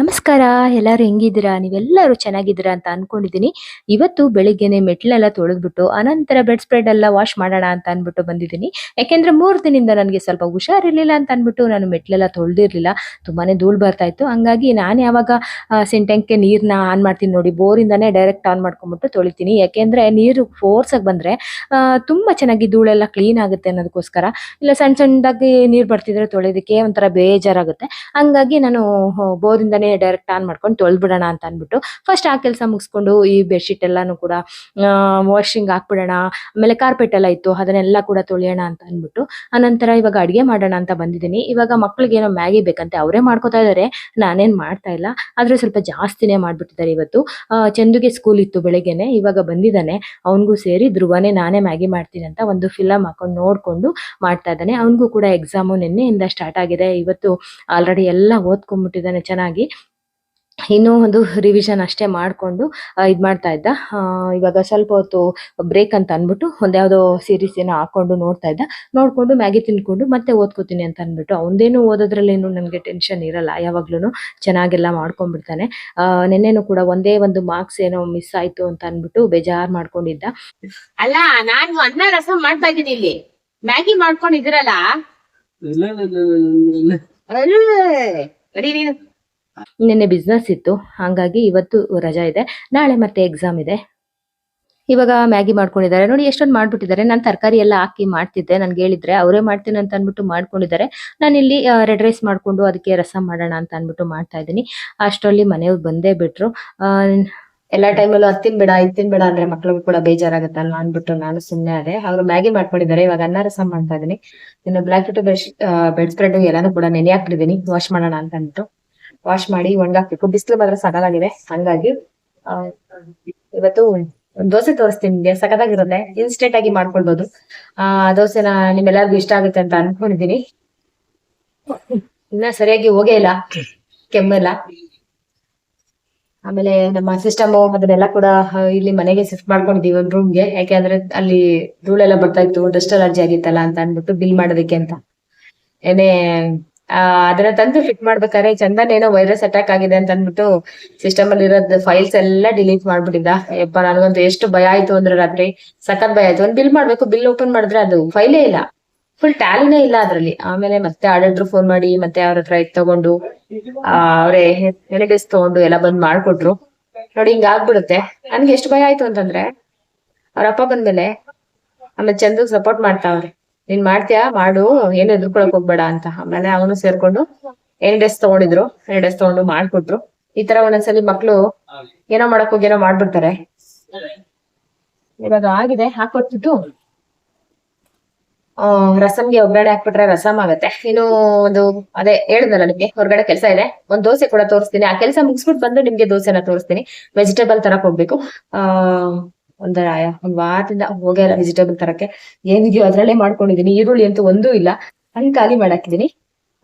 ನಮಸ್ಕಾರ, ಎಲ್ಲರೂ ಹೆಂಗಿದ್ದೀರಾ? ನೀವೆಲ್ಲರೂ ಚೆನ್ನಾಗಿದ್ದೀರಾ ಅಂತ ಅನ್ಕೊಂಡಿದ್ದೀನಿ. ಇವತ್ತು ಬೆಳಿಗ್ಗೆನೆ ಮೆಟ್ಲೆಲ್ಲ ತೊಳೆದ್ಬಿಟ್ಟು ಅನಂತರ ಬೆಡ್ ಸ್ಪ್ರೆಡ್ ಎಲ್ಲ ವಾಶ್ ಮಾಡೋಣ ಅಂತ ಅನ್ಬಿಟ್ಟು ಬಂದಿದ್ದೀನಿ. ಯಾಕೆಂದ್ರೆ ಮೂರು ದಿನದಿಂದ ನನಗೆ ಸ್ವಲ್ಪ ಹುಷಾರಿರ್ಲಿಲ್ಲ ಅಂತ ಅನ್ಬಿಟ್ಟು ನಾನು ಮೆಟ್ಲೆಲ್ಲ ತೊಳೆದಿರ್ಲಿಲ್ಲ. ತುಂಬಾನೇ ಧೂಳು ಬರ್ತಾ ಇತ್ತು. ಹಂಗಾಗಿ ನಾನು ಯಾವಾಗ ಸಿಂಟೆಂಕ್ಗೆ ನೀರನ್ನ ಆನ್ ಮಾಡ್ತೀನಿ ನೋಡಿ, ಬೋರಿಂದಾನೇ ಡೈರೆಕ್ಟ್ ಆನ್ ಮಾಡ್ಕೊಂಡ್ಬಿಟ್ಟು ತೊಳಿತೀನಿ. ಯಾಕೆಂದ್ರೆ ನೀರು ಫೋರ್ಸ್ ಆಗಿ ಬಂದ್ರೆ ತುಂಬಾ ಚೆನ್ನಾಗಿ ಧೂಳೆಲ್ಲ ಕ್ಲೀನ್ ಆಗುತ್ತೆ ಅನ್ನೋದಕ್ಕೋಸ್ಕರ. ಇಲ್ಲ ಸಣ್ಣ ಸಣ್ಣದಾಗಿ ನೀರ್ ಬರ್ತಿದ್ರೆ ತೊಳೆಯೋದಕ್ಕೆ ಒಂಥರ ಬೇಜಾರಾಗುತ್ತೆ. ಹಂಗಾಗಿ ನಾನು ಬೋರಿಂದಾನೇ ಡೈರೆಕ್ಟ್ ಆನ್ ಮಾಡ್ಕೊಂಡು ತೊಳ್ದ್ಬಿಡೋಣ ಅಂತ ಅಂದ್ಬಿಟ್ಟು ಫಸ್ಟ್ ಆ ಕೆಲಸ ಮುಗಿಸ್ಕೊಂಡು ಈ ಬೆಡ್ಶೀಟ್ ಎಲ್ಲಾನು ಕೂಡ ವಾಷಿಂಗ್ ಹಾಕ್ಬಿಡೋಣ, ಆಮೇಲೆ ಕಾರ್ಪೆಟ್ ಎಲ್ಲ ಇತ್ತು, ಅದನ್ನೆಲ್ಲ ಕೂಡ ತೊಳೆಯೋಣ ಅಂತ ಅಂದ್ಬಿಟ್ಟು, ಆನಂತರ ಇವಾಗ ಅಡುಗೆ ಮಾಡೋಣ ಅಂತ ಬಂದಿದ್ದೀನಿ. ಇವಾಗ ಮಕ್ಳಿಗೆ ಏನೋ ಮ್ಯಾಗಿ ಬೇಕಂತೆ, ಅವರೇ ಮಾಡ್ಕೋತಾ ಇದ್ದಾರೆ ನಾನೇನ್ ಮಾಡ್ತಾ ಇಲ್ಲ. ಆದ್ರೆ ಸ್ವಲ್ಪ ಜಾಸ್ತಿನೇ ಮಾಡಿಬಿಟ್ಟಿದ್ದಾರೆ ಇವತ್ತು. ಚಂದುಗೆ ಸ್ಕೂಲ್ ಇತ್ತು ಬೆಳಗ್ಗೆನೆ, ಇವಾಗ ಬಂದಿದ್ದಾನೆ. ಅವನಿಗೂ ಸೇರಿ ಧ್ರುವನೇ ನಾನೇ ಮ್ಯಾಗಿ ಮಾಡ್ತೀನಿ ಅಂತ ಒಂದು ಫಿಲಮ್ ಹಾಕೊಂಡು ನೋಡ್ಕೊಂಡು ಮಾಡ್ತಾ ಇದ್ದಾನೆ. ಅವನಿಗೂ ಕೂಡ ಎಕ್ಸಾಮು ನಿನ್ನೆಯಿಂದ ಸ್ಟಾರ್ಟ್ ಆಗಿದೆ. ಇವತ್ತು ಆಲ್ರೆಡಿ ಎಲ್ಲ ಓದ್ಕೊಂಡ್ಬಿಟ್ಟಿದ್ದಾನೆ ಚೆನ್ನಾಗಿ. ಇನ್ನೂ ಒಂದು ರಿವಿಷನ್ ಅಷ್ಟೇ ಮಾಡಿಕೊಂಡು ಇದು ಮಾಡ್ತಾ ಇದ್ದ. ಆ, ಇವಾಗ ಸ್ವಲ್ಪ ಹೊತ್ತು ಬ್ರೇಕ್ ಅಂತ ಅಂದ್ಬಿಟ್ಟು ಒಂದ್ಯಾವುದೋ ಸೀರೀಸ್ ಏನೋ ಹಾಕೊಂಡು ನೋಡ್ತಾ ಇದ್ದ. ನೋಡ್ಕೊಂಡು ಮ್ಯಾಗಿ ತಿನ್ಕೊಂಡು ಮತ್ತೆ ಓದ್ಕೋತೀನಿ ಅಂತ ಅಂದ್ಬಿಟ್ಟು. ಅವಂದೇನು ಓದೋದ್ರಲ್ಲೇನು ನನಗೆ ಟೆನ್ಷನ್ ಇರಲ್ಲ. ಯಾವಾಗ್ಲೂ ಚೆನ್ನಾಗೆಲ್ಲ ಮಾಡ್ಕೊಂಡ್ಬಿಡ್ತಾನೆ. ನಿನ್ನೆನೂ ನೆನ್ನೆನೂ ಕೂಡ ಒಂದೇ ಒಂದು ಮಾರ್ಕ್ಸ್ ಏನೋ ಮಿಸ್ ಆಯ್ತು ಅಂತ ಅಂದ್ಬಿಟ್ಟು ಬೇಜಾರು ಮಾಡ್ಕೊಂಡಿದ್ದ. ಅಲ್ಲ ನಾನು ಅನ್ನ ರಸಂ ಮಾಡ್ತಾ ಇದ್ದೀನಿ ಇಲ್ಲಿ. ಮ್ಯಾಗಿ ಮಾಡ್ಕೊಂಡಿದ್ದೀರಲ್ಲ? ನಿನ್ನೆ ಬಿಸ್ನೆಸ್ ಇತ್ತು. ಹಾಗಾಗಿ ಇವತ್ತು ರಜಾ ಇದೆ. ನಾಳೆ ಮತ್ತೆ ಎಕ್ಸಾಮ್ ಇದೆ. ಇವಾಗ ಮ್ಯಾಗಿ ಮಾಡ್ಕೊಂಡಿದ್ದಾರೆ. ನೋಡಿ ಎಷ್ಟೊಂದು ಮಾಡ್ಬಿಟ್ಟಿದ್ದಾರೆ. ನಾನು ತರಕಾರಿ ಎಲ್ಲ ಹಾಕಿ ಮಾಡ್ತಿದ್ದೆ. ನನ್ಗೆ ಹೇಳಿದ್ರೆ ಅವರೇ ಮಾಡ್ತೀನಿ ಅಂತ ಅಂದ್ಬಿಟ್ಟು ಮಾಡ್ಕೊಂಡಿದ್ದಾರೆ. ನಾನು ಇಲ್ಲಿ ರೆಡ್ ರೈಸ್ ಮಾಡ್ಕೊಂಡು ಅದಕ್ಕೆ ರಸ ಮಾಡೋಣ ಅಂತ ಅಂದ್ಬಿಟ್ಟು ಮಾಡ್ತಾ ಇದ್ದೀನಿ. ಅಷ್ಟರಲ್ಲಿ ಮನೆಯವ್ರು ಬಂದೇ ಬಿಟ್ರು. ಎಲ್ಲಾ ಟೈಮಲ್ಲೂ ಅದು ತಿನ್ಬೇಡ, ಇದು ತಿನ್ಬೇಡ ಅಂದ್ರೆ ಮಕ್ಳಿಗೂ ಕೂಡ ಬೇಜಾರಾಗತ್ತಲ್ಲ ಅನ್ಬಿಟ್ಟು ನಾನು ಸುಮ್ಮನೆ ಅದೇ ಅವರು ಮ್ಯಾಗಿ ಮಾಡ್ಕೊಂಡಿದ್ದಾರೆ. ಇವಾಗ ಅನ್ನ ರಸ ಮಾಡ್ತಾ ಇದೀನಿ ಇನ್ನು ಬ್ಲಾಕ್ ಟು ಬೆಡ್ ಸ್ಪ್ರೆಡ್ ಎಲ್ಲಾನು ಕೂಡ ನೆನೆ ಹಾಕ್ಬಿಟ್ಟಿದ್ದೀನಿ. ವಾಶ್ ಮಾಡೋಣ ಅಂತ ಅಂದ್ಬಿಟ್ಟು. ವಾಶ್ ಮಾಡಿ ಒಣಗಾಕ್ಬೇಕು ಬಿಸಿಲು ಮಾತ್ರ ಸಕಾಲಾಗಿದೆ. ಹಂಗಾಗಿ ಇವತ್ತು ದೋಸೆ ತೋರಿಸ್ತೀನಿ ನಿಮ್ಗೆ. ಸಕತ್ತಾಗಿರುತ್ತೆ ಇನ್ಸ್ಟೆಂಟ್ ಆಗಿ ಮಾಡ್ಕೊಳ್ಬೋದು. ಆ ದೋಸೆನ ನಿಮ್ಮೆಲ್ಲರಿಗೂ ಇಷ್ಟ ಆಗುತ್ತೆ ಅಂತ ಅನ್ಕೊಂಡಿದೀನಿ ಇನ್ನ ಸರಿಯಾಗಿ ಹೋಗೇ ಇಲ್ಲ. ಕೆಮ್ಮೆಲ್ಲ. ಆಮೇಲೆ ನಮ್ಮ ಸಿಸ್ಟಮ್ ಅದನ್ನೆಲ್ಲ ಕೂಡ ಇಲ್ಲಿ ಮನೆಗೆ ಶಿಫ್ಟ್ ಮಾಡ್ಕೊಂಡಿದೀವಿ ಒಂದ್ ರೂಮ್ಗೆ ಯಾಕೆಂದ್ರೆ ಅಲ್ಲಿ ಧೂಳೆಲ್ಲ ಬರ್ತಾ ಇತ್ತು ಡಸ್ಟ್ ಅಲರ್ಜಿ ಆಗಿತ್ತಲ್ಲ ಅಂತ ಅನ್ಬಿಟ್ಟು ಬಿಲ್ ಮಾಡೋದಕ್ಕೆ ಅಂತ. ಏನೇ ಆ, ಅದನ್ನ ತಂದು ಫಿಟ್ ಮಾಡ್ಬೇಕಾದ್ರೆ ಚಂದನ್ ಏನೋ ವೈರಸ್ ಅಟ್ಯಾಕ್ ಆಗಿದೆ ಅಂತ ಅಂದ್ಬಿಟ್ಟು ಸಿಸ್ಟಮ್ ಅಲ್ಲಿ ಇರೋದ್ ಫೈಲ್ಸ್ ಎಲ್ಲ ಡಿಲೀಟ್ ಮಾಡ್ಬಿಟ್ಟಿದ್ದ. ಯಪ್ಪ ನನಗಂತೂ ಎಷ್ಟು ಭಯ ಆಯ್ತು ಅಂದ್ರೆ ರಾತ್ರಿ. ಸಖತ್ ಭಯ ಆಯ್ತು. ಒಂದ್ ಬಿಲ್ ಮಾಡ್ಬೇಕು ಬಿಲ್ ಓಪನ್ ಮಾಡಿದ್ರೆ ಅದು ಫೈಲೇ ಇಲ್ಲ. ಫುಲ್ ಟ್ಯಾಲಿನೇ ಇಲ್ಲ ಅದ್ರಲ್ಲಿ. ಆಮೇಲೆ ಮತ್ತೆ ಆರ್ಡರ್ ಫೋನ್ ಮಾಡಿ ಮತ್ತೆ ಅವ್ರ ಹತ್ರ ಇದ್ ತಗೊಂಡು ಅವ್ರೇ ಎಲಿಡಿಸ್ ತಗೊಂಡು ಎಲ್ಲ ಬಂದ್ ಮಾಡ್ಕೊಟ್ರು. ನೋಡಿ ಹಿಂಗ ಆಗ್ಬಿಡುತ್ತೆ. ನನ್ಗೆ ಎಷ್ಟು ಭಯ ಆಯ್ತು ಅಂತಂದ್ರೆ ಅವ್ರ ಅಪ್ಪ ಬಂದ್ಮೇಲೆ ಆಮೇಲೆ ಚಂದಕ್ ಸಪೋರ್ಟ್ ಮಾಡ್ತಾವ್ರೆ. ನೀನ್ ಮಾಡ್ತೀಯಾ? ಮಾಡು. ಏನ್ ಎದುರ್ಕೊಳಕ್ ಹೋಗ್ಬೇಡ ಅಂತ. ಆಮೇಲೆ ಅವನು ಸೇರ್ಕೊಂಡು ಎಲಿಡೆಸ್ ತಗೊಂಡಿದ್ರು ಎಲಿಡೆಸ್ ತಗೊಂಡು ಮಾಡ್ಕೊಟ್ರು. ಈ ತರ ಒಂದೊಂದ್ಸಲಿ ಮಕ್ಳು ಏನೋ ಮಾಡಕ್ ಹೋಗಿ ಏನೋ ಮಾಡ್ಬಿಡ್ತಾರೆ. ಇವಾಗ ಆಗಿದೆ. ಹಾಕೊಟ್ಬಿಟ್ಟು, ಆ, ರಸಂಗೆ ಒಗ್ಗರಣೆ ಹಾಕ್ಬಿಟ್ರೆ ರಸಂ ಆಗತ್ತೆ. ಇನ್ನು ಒಂದು, ಅದೇ ಹೇಳಿದ್ನಲ್ಲ ನಿಮ್ಗೆ, ಹೊರಗಡೆ ಕೆಲಸ ಇದೆ. ಒಂದ್ ದೋಸೆ ಕೂಡ ತೋರಿಸ್ತೀನಿ. ಆ ಕೆಲಸ ಮುಗಿಸ್ಬಿಟ್ಟು ಬಂದು ನಿಮ್ಗೆ ದೋಸೆನ ತೋರಿಸ್ತೀನಿ. ವೆಜಿಟೇಬಲ್ ತರಕ್ ಹೋಗ್ಬೇಕು. ಆ ಒಂದ್ ವಾರದಿಂದ ಹೋಗೇ ವೆಜಿಟೇಬಲ್ ತರಕ್ಕೆ. ಏನಿದೆಯೋ ಅದ್ರಲ್ಲೇ ಮಾಡ್ಕೊಂಡಿದೀನಿ ಈರುಳ್ಳಿ ಅಂತೂ ಒಂದೂ ಇಲ್ಲ. ಹಂಗ್ ಖಾಲಿ ಮಾಡಾಕಿದೀನಿ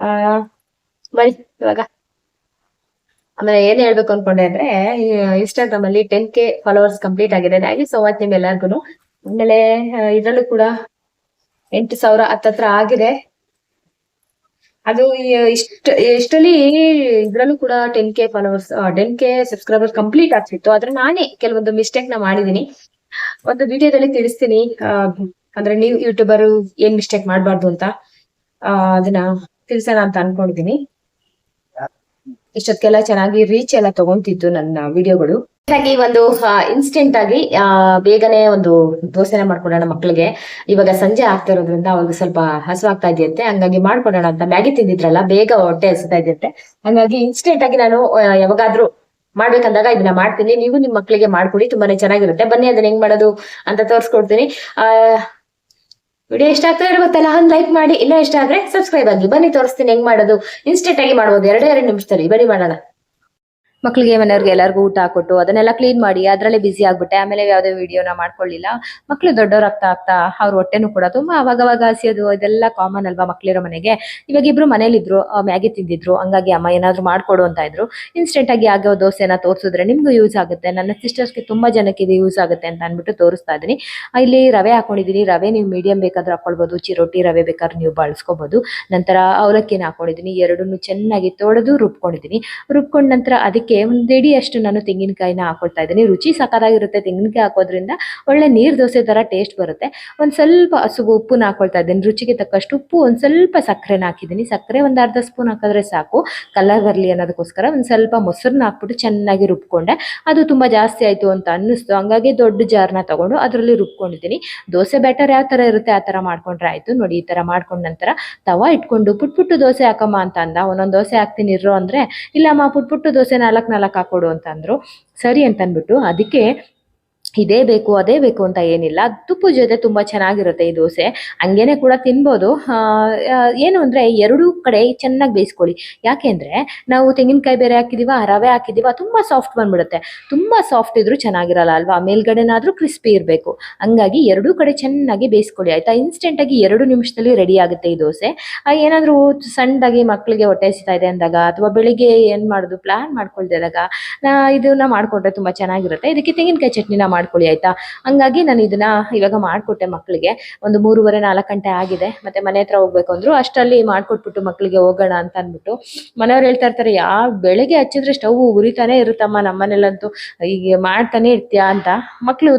ಆ ಬರಿ ಇವಾಗ. ಆಮೇಲೆ ಏನ್ ಹೇಳ್ಬೇಕು ಅನ್ಕೊಂಡೆ ಅಂದ್ರೆ ಇನ್ಸ್ಟಾಗ್ರಾಮ್ ಅಲ್ಲಿ ಟೆನ್ ಕೆ ಫಾಲೋವರ್ಸ್ ಕಂಪ್ಲೀಟ್ ಆಗಿದೆ. ಥ್ಯಾಂಕ್ ಯು ಸೋ ಮಚ್ ನಿಮ್ ಎಲ್ಲಾರ್ಗು ಆಮೇಲೆ ಇದ್ರಲ್ಲೂ ಕೂಡ ಎಂಟು ಸಾವಿರ ಹತ್ತತ್ರ ಆಗಿದೆ. ಅದು ಇಷ್ಟ ಎಷ್ಟಲ್ಲಿ ಇದ್ರಲ್ಲೂ ಕೂಡ ten K followers ten K subscriber complete ಆಗ್ತಿತ್ತು. ಆದ್ರೆ ನಾನೇ ಕೆಲವೊಂದು ಮಿಸ್ಟೇಕ್ನ ಮಾಡಿದೀನಿ ಒಂದು ವಿಡಿಯೋದಲ್ಲಿ ತಿಳಿಸ್ತೀನಿ ಅಂದ್ರೆ ನೀವು ಯೂಟ್ಯೂಬರ್ ಏನ್ ಮಿಸ್ಟೇಕ್ ಮಾಡಬಾರ್ದು ಅಂತ ಅದನ್ನ ತಿಳ್ಸೋಣ ಅಂತ ಅನ್ಕೊಂಡಿದೀನಿ ಇಷ್ಟೊತ್ತಿಗೆಲ್ಲ ಚೆನ್ನಾಗಿ ರೀಚ್ ಎಲ್ಲ ತಗೊಂತಿತ್ತು ನನ್ನ ವಿಡಿಯೋಗಳು ಹಾಗಾಗಿ ಒಂದು ಇನ್ಸ್ಟೆಂಟ್ ಆಗಿ ಬೇಗನೆ ಒಂದು ದೋಸೆನ ಮಾಡ್ಕೊಡೋಣ ಮಕ್ಳಿಗೆ. ಇವಾಗ ಸಂಜೆ ಆಗ್ತಾ ಇರೋದ್ರಿಂದ ಅವ್ರಿಗೆ ಸ್ವಲ್ಪ ಹಸುವಾಗ್ತಾ ಇದೆಯಂತೆ. ಹಂಗಾಗಿ ಮಾಡ್ಕೊಡೋಣ ಅಂತ ಮ್ಯಾಗಿ ತಿಂದಿದ್ರಲ್ಲ, ಬೇಗ ಹೊಟ್ಟೆ ಹಸಿತಾ ಇದೆಯಂತೆ. ಹಂಗಾಗಿ ಇನ್ಸ್ಟೆಂಟ್ ಆಗಿ ನಾನು ಯಾವಾಗಾದ್ರೂ ಮಾಡ್ಬೇಕಂದಾಗ ಇದನ್ನ ಮಾಡ್ತೀನಿ. ನೀವು ನಿಮ್ ಮಕ್ಳಿಗೆ ಮಾಡ್ಕೊಡಿ ತುಂಬಾನೇ ಚೆನ್ನಾಗಿರುತ್ತೆ. ಬನ್ನಿ, ಅದನ್ನ ಹೆಂಗ್ ಮಾಡೋದು ಅಂತ ತೋರಿಸ್ಕೊಡ್ತೀನಿ. ಆ, ವಿಡಿಯೋ ಇಷ್ಟ ಆಗ್ತಾ ಇರೋ ಗೊತ್ತಲ್ಲ, ಒಂದ್ ಲೈಕ್ ಮಾಡಿ. ಇಲ್ಲ ಇಷ್ಟ ಆದ್ರೆ ಸಬ್ಸ್ಕ್ರೈಬ್ ಆಗಿ. ಬನ್ನಿ, ತೋರಿಸ್ತೀನಿ ಹೆಂಗ್ ಮಾಡೋದು. ಇನ್ಸ್ಟೆಂಟ್ ಆಗಿ ಮಾಡ್ಬೋದು. ಎರಡೇ, ಎರಡು ನಿಮಿಷದಲ್ಲಿ. ಬನ್ನಿ, ಮಾಡೋಣ. ಮಕ್ಳಿಗೆ ಮನೆಯವ್ರಿಗೆ ಎಲ್ಲರಿಗೂ ಊಟ ಹಾಕೊಟ್ಟು ಅದನ್ನೆಲ್ಲ ಕ್ಲೀನ್ ಮಾಡಿ ಅದರಲ್ಲೇ ಬಿಸಿ ಆಗ್ಬಿಟ್ಟೆ. ಆಮೇಲೆ ಯಾವುದೇ ವಿಡಿಯೋನ ಮಾಡ್ಕೊಳ್ಳಿಲ್ಲ. ಮಕ್ಳು ದೊಡ್ಡವರಾಗ್ತಾ ಆಗ್ತಾ ಅವ್ರ ಹೊಟ್ಟೆನೂ ಕೂಡ ತುಂಬ ಅವಾಗ ಅವಾಗ ಹಸಿಯೋದು, ಇದೆಲ್ಲ ಕಾಮನ್ ಅಲ್ವಾ ಮಕ್ಳಿರೋ ಮನೆಗೆ? ಇವಾಗ ಇಬ್ರು ಮನೇಲಿದ್ರು ಮ್ಯಾಗಿ ತಿಂದಿದ್ರು, ಹಂಗಾಗಿ ಅಮ್ಮ ಏನಾದ್ರು ಮಾಡ್ಕೊಡು ಅಂತ ಇದ್ರು. ಇನ್ಸ್ಟೆಂಟ್ ಆಗಿ ಆಗೋ ದೋಸೆನ ತೋರಿಸಿದ್ರೆ ನಿಮ್ಗೂ ಯೂಸ್ ಆಗುತ್ತೆ. ನನ್ನ ಸಿಸ್ಟರ್ಸ್ಗೆ ತುಂಬಾ ಜನಕ್ಕೆ ಇದು ಯೂಸ್ ಆಗುತ್ತೆ ಅಂತ ಅಂದ್ಬಿಟ್ಟು ತೋರಿಸ್ತಾ ಇದ್ದೀನಿ. ಇಲ್ಲಿ ರವೆ ಹಾಕೊಂಡಿದ್ದೀನಿ. ರವೆ ನೀವು ಮೀಡಿಯಂ ಬೇಕಾದ್ರೆ ಹಾಕೊಳ್ಬೋದು, ಚಿರೋಟಿ ರವೆ ಬೇಕಾದ್ರೆ ನೀವು ಬಳಸ್ಕೋಬಹುದು ನಂತರ ಅವಲಕ್ಕಿನ ಹಾಕೊಂಡಿದ್ದೀನಿ. ಎರಡನ್ನೂ ಚೆನ್ನಾಗಿ ತೊಳೆದು ರುಬ್ಕೊಂಡಿದ್ದೀನಿ. ರುಬ್ಕೊಂಡ ನಂತರ ಅದಕ್ಕೆ ಒಂದು ಇಡಿ ಅಷ್ಟು ನಾನು ತೆಂಗಿನಕಾಯಿನ ಹಾಕೊಳ್ತಾ ಇದ್ದೀನಿ. ರುಚಿ ಸಕಾರಾಗಿರುತ್ತೆ ತೆಂಗಿನಕಾಯಿ ಹಾಕೋದ್ರಿಂದ ಒಳ್ಳೆ ನೀರ್ ದೋಸೆ ತರ ಟೇಸ್ಟ್ ಬರುತ್ತೆ. ಒಂದು ಸ್ವಲ್ಪ ಹಸುಗು ಉಪ್ಪನ್ನ ಹಾಕೊಳ್ತಾ ಇದ್ದೀನಿ. ರುಚಿಗೆ ತಕ್ಕಷ್ಟು ಉಪ್ಪು, ಒಂದು ಸ್ವಲ್ಪ ಸಕ್ಕರೆನ ಹಾಕಿದ್ದೀನಿ. ಸಕ್ಕರೆ ಒಂದು ಅರ್ಧ ಸ್ಪೂನ್ ಹಾಕಿದ್ರೆ ಸಾಕು. ಕಲರ್ ಬರಲಿ ಅನ್ನೋದಕ್ಕೋಸ್ಕರ ಒಂದು ಸ್ವಲ್ಪ ಮೊಸರನ್ನ ಹಾಕ್ಬಿಟ್ಟು ಚೆನ್ನಾಗಿ ರುಬ್ಕೊಂಡೆ. ಅದು ತುಂಬಾ ಜಾಸ್ತಿ ಆಯಿತು ಅಂತ ಅನ್ನಿಸ್ತು. ಹಂಗಾಗಿ ದೊಡ್ಡ ಜಾರ್ನ ತೊಗೊಂಡು ಅದರಲ್ಲಿ ರುಬ್ಕೊಂಡಿದ್ದೀನಿ. ದೋಸೆ ಬ್ಯಾಟರ್ ಯಾವ ತರ ಇರುತ್ತೆ ಆ ತರ ಮಾಡ್ಕೊಂಡ್ರೆ ಆಯಿತು. ನೋಡಿ ಈ ತರ ಮಾಡ್ಕೊಂಡ ನಂತರ ತವಾ ಇಟ್ಕೊಂಡು ಪುಟ್ ಪುಟ್ಟು ದೋಸೆ ಹಾಕಮ್ಮ ಅಂತ ಅಂದ. ಒಂದೊಂದು ದೋಸೆ ಹಾಕ್ತೀನಿ ಇರೋ ಅಂದ್ರೆ, ಇಲ್ಲಮ್ಮ ಪುಟ್ ಪುಟ್ಟು ದೋಸೆ ನಾಲ್ಕು ನಾಲ್ಕು ಹಾಕೊಡು ಅಂತ ಅಂದ್ರು ಸರಿ ಅಂತ ಅಂದ್ಬಿಟ್ಟು ಅದಕ್ಕೆ ಇದೇ ಬೇಕು, ಅದೇ ಬೇಕು ಅಂತ ಏನಿಲ್ಲ. ತುಪ್ಪು ಜೊತೆ ತುಂಬಾ ಚೆನ್ನಾಗಿರುತ್ತೆ ಈ ದೋಸೆ. ಹಂಗೇನೆ ಕೂಡ ತಿನ್ಬೋದು. ಏನು ಅಂದರೆ ಎರಡೂ ಕಡೆ ಚೆನ್ನಾಗಿ ಬೇಯಿಸ್ಕೊಳ್ಳಿ. ಯಾಕೆಂದ್ರೆ ನಾವು ತೆಂಗಿನಕಾಯಿ ಬೇರೆ ಹಾಕಿದೀವ, ರವೆ ಹಾಕಿದೀವ, ತುಂಬಾ ಸಾಫ್ಟ್ ಬಂದ್ಬಿಡುತ್ತೆ. ತುಂಬಾ ಸಾಫ್ಟ್ ಇದ್ರೂ ಚೆನ್ನಾಗಿರಲ್ಲ ಅಲ್ವಾ? ಮೇಲ್ಗಡೆನಾದರೂ ಕ್ರಿಸ್ಪಿ ಇರಬೇಕು. ಹಂಗಾಗಿ ಎರಡೂ ಕಡೆ ಚೆನ್ನಾಗಿ ಬೇಯಿಸ್ಕೊಳ್ಳಿ, ಆಯ್ತಾ? ಇನ್ಸ್ಟೆಂಟಾಗಿ ಎರಡು ನಿಮಿಷದಲ್ಲಿ ರೆಡಿ ಆಗುತ್ತೆ ಈ ದೋಸೆ. ಏನಾದರೂ ಸಣ್ಣದಾಗಿ ಮಕ್ಕಳಿಗೆ ಹೊಟ್ಟೆ ಹಸಿತಾ ಇದೆ ಅಂದಾಗ ಅಥವಾ ಬೆಳಿಗ್ಗೆ ಏನು ಮಾಡೋದು? ಪ್ಲಾನ್ ಮಾಡ್ಕೊಳ್ತಿದ್ದಾಗ ಇದನ್ನ ಮಾಡ್ಕೊಂಡ್ರೆ ತುಂಬಾ ಚೆನ್ನಾಗಿರುತ್ತೆ. ಇದಕ್ಕೆ ತೆಂಗಿನಕಾಯಿ ಚಟ್ನಿನ ಮಾಡ್ಕೊಳ್ಳಿ, ಆಯ್ತಾ? ಹಂಗಾಗಿ ನಾನು ಇದನ್ನ ಇವಾಗ ಮಾಡ್ಕೊಟ್ಟೆ ಮಕ್ಕಳಿಗೆ ಒಂದು ಮೂರುವರೆ, ನಾಲ್ಕು ಗಂಟೆ ಆಗಿದೆ. ಮತ್ತೆ ಮನೆ ಹತ್ರ ಹೋಗ್ಬೇಕು ಅಂದ್ರು, ಅಷ್ಟರಲ್ಲಿ ಮಾಡ್ಕೊಟ್ಬಿಟ್ಟು ಮಕ್ಕಳಿಗೆ ಹೋಗೋಣ ಅಂತ ಅಂದ್ಬಿಟ್ಟು. ಮನೆಯವ್ರು ಹೇಳ್ತಾ ಇರ್ತಾರೆ ಯಾವ ಬೆಳಗ್ಗೆ ಹಚ್ಚಿದ್ರೆ ಸ್ಟವ್ ಉರಿತಾನೆ ಇರುತ್ತಮ್ಮ ನಮ್ಮನೇಲಂತೂ ಈಗ ಮಾಡ್ತಾನೆ ಇರ್ತೀಯಾ ಅಂತ.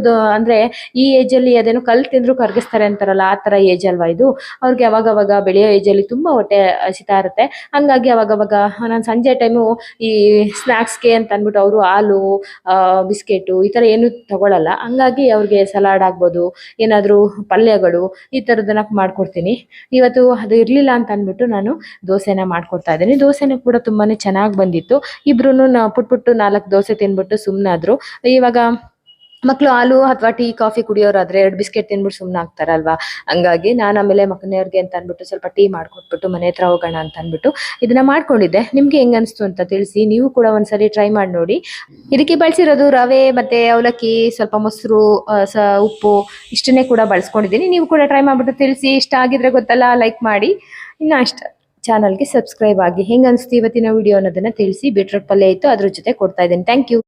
ಇದು ಅಂದ್ರೆ ಈ ಏಜ್ ಅಲ್ಲಿ ಅದೇನೋ ಕಲ್ ತಿಂದ್ರು ಕರ್ಗಿಸ್ತಾರೆ ಅಂತಾರಲ್ಲ, ಆ ತರ ಏಜ್ ಅಲ್ವಾ ಇದು? ಅವ್ರಿಗೆ ಅವಾಗ ಅವಾಗ ಬೆಳೆಯೋ ಏಜ್ ಅಲ್ಲಿ ತುಂಬಾ ಹೊಟ್ಟೆ ಹಸಿತಾ ಇರುತ್ತೆ. ಹಂಗಾಗಿ ಅವಾಗ ಅವಾಗ ನಾನು ಸಂಜೆ ಟೈಮು ಈ ಸ್ನ್ಯಾಕ್ಸ್ಗೆ ಅಂತ ಅಂದ್ಬಿಟ್ಟು ಅವರು ಹಾಲು ಬಿಸ್ಕೆಟ್ ಈ ತರ ಏನು ಹಂಗಾಗಿ ಅವ್ರಿಗೆ ಸಲಾಡ್ ಆಗ್ಬೋದು, ಏನಾದರೂ ಪಲ್ಯಗಳು, ಈ ಥರದನ್ನ ಮಾಡ್ಕೊಡ್ತೀನಿ. ಇವತ್ತು ಅದು ಇರಲಿಲ್ಲ ಅಂತ ಅಂದ್ಬಿಟ್ಟು ನಾನು ದೋಸೆನ ಮಾಡ್ಕೊಡ್ತಾ ಇದ್ದೀನಿ. ದೋಸೆನೂ ಕೂಡ ತುಂಬಾನೇ ಚೆನ್ನಾಗಿ ಬಂದಿತ್ತು. ಇಬ್ರು ಪುಟ್ ಪುಟ್ಟು ನಾಲ್ಕು ದೋಸೆ ತಿನ್ಬಿಟ್ಟು ಸುಮ್ಮನಾದ್ರು ಇವಾಗ ಮಕ್ಕಳು ಹಾಲು ಅಥವಾ ಟೀ, ಕಾಫಿ ಕುಡಿಯೋರಾದ್ರೆ ಎರಡು ಬಿಸ್ಕೆಟ್ ತಿನ್ಬಿಟ್ಟು ಸುಮ್ಮನೆ ಆಗ್ತಾರಲ್ವಾ? ಹಂಗಾಗಿ ನಾನು ಆಮೇಲೆ ಮಕ್ಕನೆಯವ್ರಿಗೆ ಅಂತ ಅಂದ್ಬಿಟ್ಟು ಸ್ವಲ್ಪ ಟೀ ಮಾಡ್ಕೊಟ್ಬಿಟ್ಟು ಮನೆ ಹತ್ರ ಹೋಗೋಣ ಅಂತ ಅಂದ್ಬಿಟ್ಟು ಇದನ್ನ ಮಾಡ್ಕೊಂಡಿದ್ದೆ. ನಿಮ್ಗೆ ಹೆಂಗ್ ಅನಿಸ್ತು ಅಂತ ತಿಳಿಸಿ, ನೀವು ಕೂಡ ಒಂದ್ಸರಿ ಟ್ರೈ ಮಾಡಿ ನೋಡಿ. ಇದಕ್ಕೆ ಬಳಸಿರೋದು ರವೆ ಮತ್ತೆ ಅವಲಕ್ಕಿ, ಸ್ವಲ್ಪ ಮೊಸರು ಉಪ್ಪು ಇಷ್ಟನ್ನೇ ಕೂಡ ಬಳಸ್ಕೊಂಡಿದ್ದೀನಿ. ನೀವು ಕೂಡ ಟ್ರೈ ಮಾಡ್ಬಿಟ್ಟು ತಿಳಿಸಿ, ಇಷ್ಟ ಆಗಿದ್ರೆ ಗೊತ್ತಲ್ಲ ಲೈಕ್ ಮಾಡಿ. ಇನ್ನು ಅಷ್ಟ ಚಾನಲ್ಗೆ ಸಬ್ಸ್ಕ್ರೈಬ್ ಆಗಿ. ಹೆಂಗ್ ಅನಿಸ್ತು ಇವತ್ತಿನ ವಿಡಿಯೋ ಅನ್ನೋದನ್ನ ತಿಳಿಸಿ ಬೀಟ್ರೋಟ್ ಪಲ್ಯ ಇತ್ತು, ಅದ್ರ ಜೊತೆ ಕೊಡ್ತಾ ಇದ್ದೀನಿ. Thank you